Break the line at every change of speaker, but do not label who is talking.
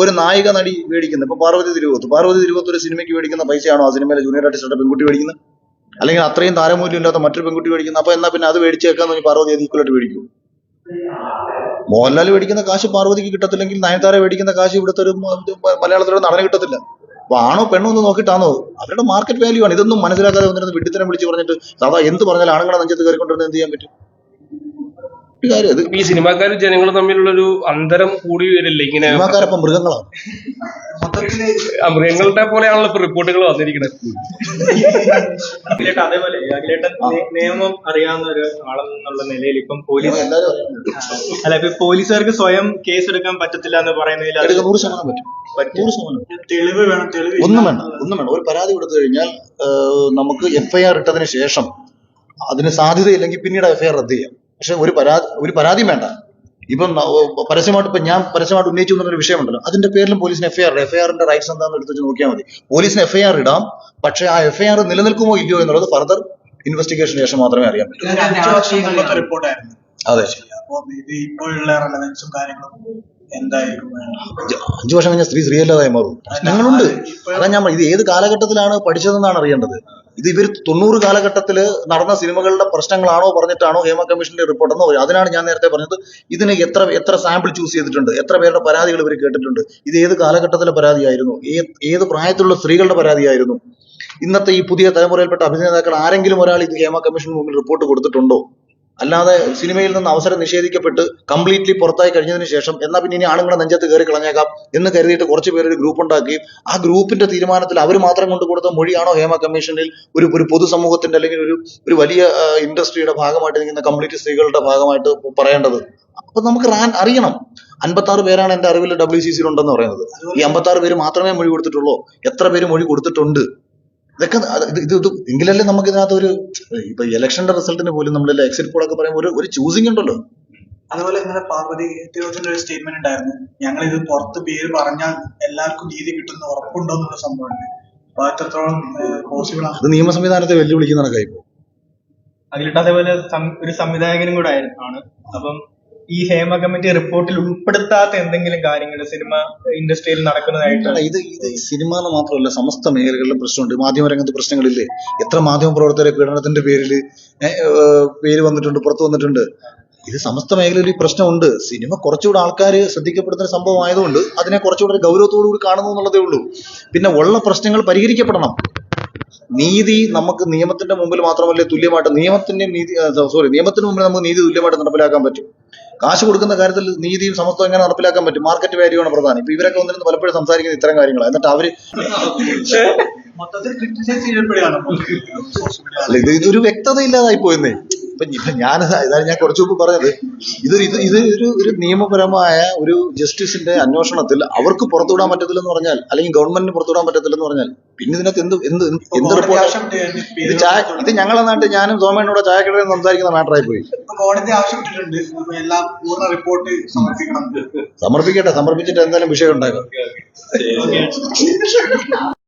ഒരു നായിക നടി മേടിക്കുന്നത്. ഇപ്പൊ പാർവതി തിരുവത്ത്. പാർവതി തിരുവത്ത് ഒരു സിനിമയ്ക്ക് മേടിക്കുന്ന പൈസയാണോ ആ സിനിമയിലെ ജൂനിയർ ആർട്ടിസ്റ്റ് പെൺകുട്ടി മേടിക്കുന്നത്? അല്ലെങ്കിൽ അത്രയും താരമൂല്യം ഇല്ലാത്ത മറ്റൊരു പെൺകുട്ടി മേടിക്കുന്നത്? അപ്പൊ എന്നാ പിന്നെ അത് മേടിച്ചേക്കാന്ന് പറഞ്ഞ് പാർവതി അത് ഈക്വലായിട്ട് മേടിക്കും. മോഹൻലാൽ മേടിക്കുന്ന കാശ് പാർവതിക്ക് കിട്ടത്തില്ലെങ്കിൽ നയൻതാര മേടിക്കുന്ന കാശ് ഇവിടുത്തെ ഒരു മലയാളത്തിലൂടെ നടന് കിട്ടത്തില്ല. അപ്പൊ ആണോ പെണ്ണോ എന്ന് നോക്കിയിട്ടാണോ? അവരുടെ മാർക്കറ്റ് വാല്യൂ ആണ്. ഇതൊന്നും മനസ്സിലാക്കാതെ വന്നിരുന്ന വിഡിത്തരം വിളിച്ച് പറഞ്ഞിട്ട് സാധാ എന്ത് പറഞ്ഞാലും ആണുങ്ങളെ നെഞ്ചത്ത് കയറിക്കൊണ്ടിരുന്ന എന്ത് ചെയ്യാൻ പറ്റും? അത്
ഈ സിനിമാക്കാരും ജനങ്ങളും തമ്മിലുള്ള ഒരു അന്തരം കൂടി വരില്ലേ ഇങ്ങനെ
സിനിമാക്കാരപ്പം മൃഗങ്ങളാണ്.
മൃഗങ്ങളുടെ പോലെയാണല്ലോ ഇപ്പൊ റിപ്പോർട്ടുകൾ വന്നിരിക്കുന്നത്.
അഖിലേട്ട അതേപോലെ അഖിലേട്ടൻ നിയമം അറിയാവുന്ന ഒരു ആളെന്നുള്ള നിലയിൽ ഇപ്പം പോലീസ്. അല്ല ഇപ്പൊ പോലീസുകാർക്ക് സ്വയം കേസ് എടുക്കാൻ പറ്റത്തില്ല എന്ന് പറയുന്നതിൽ
നൂറ് ശതമാനം പറ്റും. നൂറ് ശതമാനം
തെളിവ് വേണം തെളിവ്
ഒന്നും വേണ്ട ഒന്നും വേണ്ട. ഒരു പരാതി കൊടുത്തു കഴിഞ്ഞാൽ നമുക്ക് എഫ്ഐആർ ഇട്ടതിന് ശേഷം അതിന് സാധ്യതയില്ലെങ്കിൽ പിന്നീട് എഫ്ഐആർ റദ്ദ് ചെയ്യാം. പക്ഷെ ഒരു പരാതി ഒരു പരാതിയും വേണ്ട. ഇപ്പം പരസ്യമായിട്ട് ഇപ്പം ഞാൻ പരസ്യമായിട്ട് ഉന്നയിച്ചു എന്നൊരു വിഷയമുണ്ടല്ലോ. അതിന്റെ പേരിലും പോലീസിന് എഫ്ഐആർ എഫ്ഐആറിന്റെ റൈറ്റ്സ് എന്താണെന്ന് എടുത്ത് നോക്കിയാൽ മതി. പോലീസിന് എഫ്ഐആർ ഇടാം പക്ഷെ ആ എഫ്ഐആർ നിലനിൽക്കുമോ ഇല്ലയോ എന്നുള്ളത് ഫർദർ ഇൻവെസ്റ്റിഗേഷന് ശേഷം മാത്രമേ അറിയാൻ പറ്റൂ. അതെ.
അപ്പൊ ഇത് ഇപ്പോഴുള്ള റെലവൻസും കാര്യങ്ങളും എന്തായിരിക്കും
അഞ്ച് വർഷം കഴിഞ്ഞ സ്ത്രീ സ്ത്രീയല്ലാതായി മാറും. പ്രശ്നങ്ങളുണ്ട്. അതാ ഞാൻ ഇത് ഏത് കാലഘട്ടത്തിലാണ് പഠിച്ചതെന്നാണ് അറിയേണ്ടത്. ഇത് ഇവർ തൊണ്ണൂറ് കാലഘട്ടത്തിൽ നടന്ന സിനിമകളുടെ പ്രശ്നങ്ങളാണോ പറഞ്ഞിട്ടാണോ ഹേമ കമ്മീഷന്റെ റിപ്പോർട്ട് എന്ന് പറയും അതിനാണ് ഞാൻ നേരത്തെ പറഞ്ഞത്. ഇതിന് എത്ര എത്ര സാമ്പിൾ ചൂസ് ചെയ്തിട്ടുണ്ട്? എത്ര പേരുടെ പരാതികൾ ഇവർ കേട്ടിട്ടുണ്ട്? ഇത് ഏത് കാലഘട്ടത്തിലെ പരാതിയായിരുന്നു? ഏത് ഏത് പ്രായത്തിലുള്ള സ്ത്രീകളുടെ പരാതിയായിരുന്നു? ഇന്നത്തെ ഈ പുതിയ തലമുറയിൽപ്പെട്ട അഭിനേതാക്കൾ ആരെങ്കിലും ഒരാൾ ഇത് ഹേമ കമ്മീഷന് മുമ്പിൽ റിപ്പോർട്ട് കൊടുത്തിട്ടുണ്ടോ? അല്ലാതെ സിനിമയിൽ നിന്ന് അവസരം നിഷേധിക്കപ്പെട്ട് കംപ്ലീറ്റ്ലി പുറത്തായി കഴിഞ്ഞതിന് ശേഷം എന്നാൽ പിന്നെ ഇനി ആണുങ്ങളെ നെഞ്ചത്ത് കയറി കളഞ്ഞേക്കാം എന്ന് കരുതിയിട്ട് കുറച്ച് പേര് ഒരു ഗ്രൂപ്പ് ഉണ്ടാക്കി. ആ ഗ്രൂപ്പിന്റെ തീരുമാനത്തിൽ അവർ മാത്രം കൊണ്ട് കൊടുത്ത മൊഴിയാണോ ഹേമ കമ്മീഷനിൽ ഒരു ഒരു പൊതുസമൂഹത്തിന്റെ അല്ലെങ്കിൽ ഒരു ഒരു വലിയ ഇൻഡസ്ട്രിയുടെ ഭാഗമായിട്ട് നിൽക്കുന്ന കംപ്ലീറ്റ് സ്ത്രീകളുടെ ഭാഗമായിട്ട് പറയേണ്ടത്? അപ്പൊ നമുക്ക് റാൻ അറിയണം. അൻപത്തി ആറ് പേരാണ് എന്റെ അറിവിൽ ഡബ്ല്യു സി സിയിൽ ഉണ്ടെന്ന് പറയുന്നത്. ഈ അമ്പത്തി ആറ് പേര് മാത്രമേ മൊഴി കൊടുത്തിട്ടുള്ളൂ. എത്ര പേര് മൊഴി കൊടുത്തിട്ടുണ്ട്? ഇതൊക്കെ ഇത് ഇത് ഇത് എങ്കിലല്ലേ നമുക്ക് ഇതിനകത്ത് ഒരു ഇപ്പൊ ഇലക്ഷന്റെ റിസൾട്ടിന് പോലും നമ്മൾ എക്സിറ്റ് പോൾ ഒക്കെ പറയുമ്പോൾ ഒരു ഒരു ചൂസിങ് ഉണ്ടല്ലോ.
അതുപോലെ ഇന്നലെ പാർവതി തിരുവോത്തിന്റെ ഒരു സ്റ്റേറ്റ്മെന്റ് ഉണ്ടായിരുന്നു. ഞങ്ങൾ ഇത് പുറത്ത് പേര് പറഞ്ഞാൽ എല്ലാവർക്കും നീതി കിട്ടുന്ന ഉറപ്പുണ്ടോ എന്നുള്ള സംഭവമുണ്ട്. അപ്പൊ എത്രത്തോളം പോസിബിൾ ആണ്.
അത് നിയമ സംവിധാനത്തെ വെല്ലുവിളിക്കുന്ന കണക്കായി പോകും
അഖിലേട്ട അതേപോലെ ഒരു സംവിധായകനും കൂടെ ആയിരുന്നു. ആണ്. അപ്പം ഈ ഹേമ കമ്മിറ്റി റിപ്പോർട്ടിൽ ഉൾപ്പെടുത്താത്ത എന്തെങ്കിലും കാര്യങ്ങൾ സിനിമ ഇൻഡസ്ട്രിയിൽ നടക്കുന്നതായിട്ട്
ഇത് ഇത് സിനിമ എന്ന് മാത്രമല്ല സമസ്ത മേഖലകളിലും പ്രശ്നമുണ്ട്. മാധ്യമ രംഗത്ത് പ്രശ്നങ്ങളില്ലേ? എത്ര മാധ്യമ പ്രവർത്തകരെ പീഡനത്തിന്റെ പേരിൽ പേര് വന്നിട്ടുണ്ട് പുറത്തു വന്നിട്ടുണ്ട്? ഇത് സമസ്ത മേഖലയിൽ ഈ പ്രശ്നമുണ്ട്. സിനിമ കുറച്ചുകൂടെ ആൾക്കാർ ശ്രദ്ധിക്കപ്പെടുന്ന സംഭവം ആയതുകൊണ്ട് അതിനെ കുറച്ചുകൂടെ ഗൗരവത്തോടു കൂടി കാണുന്നു എന്നുള്ളതേ ഉള്ളൂ. പിന്നെ ഉള്ള പ്രശ്നങ്ങൾ പരിഹരിക്കപ്പെടണം. നീതി നമുക്ക് നിയമത്തിന്റെ മുമ്പിൽ മാത്രമല്ലേ തുല്യമായിട്ട് നിയമത്തിന്റെ നീതി സോറി നിയമത്തിന് മുമ്പിൽ നമുക്ക് നീതി തുല്യമായിട്ട് നടപ്പിലാക്കാൻ പറ്റും. കാശ് കൊടുക്കുന്ന കാര്യത്തിൽ നീതിയും സമത്വം എങ്ങനെ നടപ്പിലാക്കാൻ പറ്റും? മാർക്കറ്റ് വാല്യൂ ആണ് പ്രധാനം. ഇപ്പൊ ഇവരൊക്കെ വന്നിരുന്ന് പലപ്പോഴും സംസാരിക്കുന്ന ഇത്തരം കാര്യങ്ങളാണ് എന്നിട്ട് അവർ ഇത് ഇതൊരു വ്യക്തത ഇല്ലാതായി പോയെന്നേ. ഇപ്പൊ ഇപ്പൊ ഞാൻ ഇതാണ് ഞാൻ കുറച്ചു മുമ്പ് പറഞ്ഞത്. ഇതൊരു ഇത് ഇത് ഒരു ഒരു നിയമപരമായ ഒരു ജസ്റ്റിസിന്റെ അന്വേഷണത്തിൽ അവർക്ക് പുറത്തുവിടാൻ പറ്റത്തില്ലെന്ന് പറഞ്ഞാൽ അല്ലെങ്കിൽ ഗവൺമെന്റിന് പുറത്തുവിടാൻ പറ്റത്തില്ലെന്ന് പറഞ്ഞാൽ പിന്നെ ഇതിനകത്ത് എന്ത് എന്ത് എന്ത് റിപ്പോർട്ട് ഇത് ചായ ഇത് ഞങ്ങളെ നാട്ടിൽ ഞാനും സോമേനോട് ചായക്കടയിൽ സംസാരിക്കുന്ന മാറ്ററായി പോയി
ഇപ്പൊ കോടതി ആവശ്യപ്പെട്ടിട്ടുണ്ട് എല്ലാം പൂർണ റിപ്പോർട്ട് സമർപ്പിക്കണം.
സമർപ്പിക്കട്ടെ സമർപ്പിച്ചിട്ട് എന്തായാലും വിഷയം ഉണ്ടാക്കാം.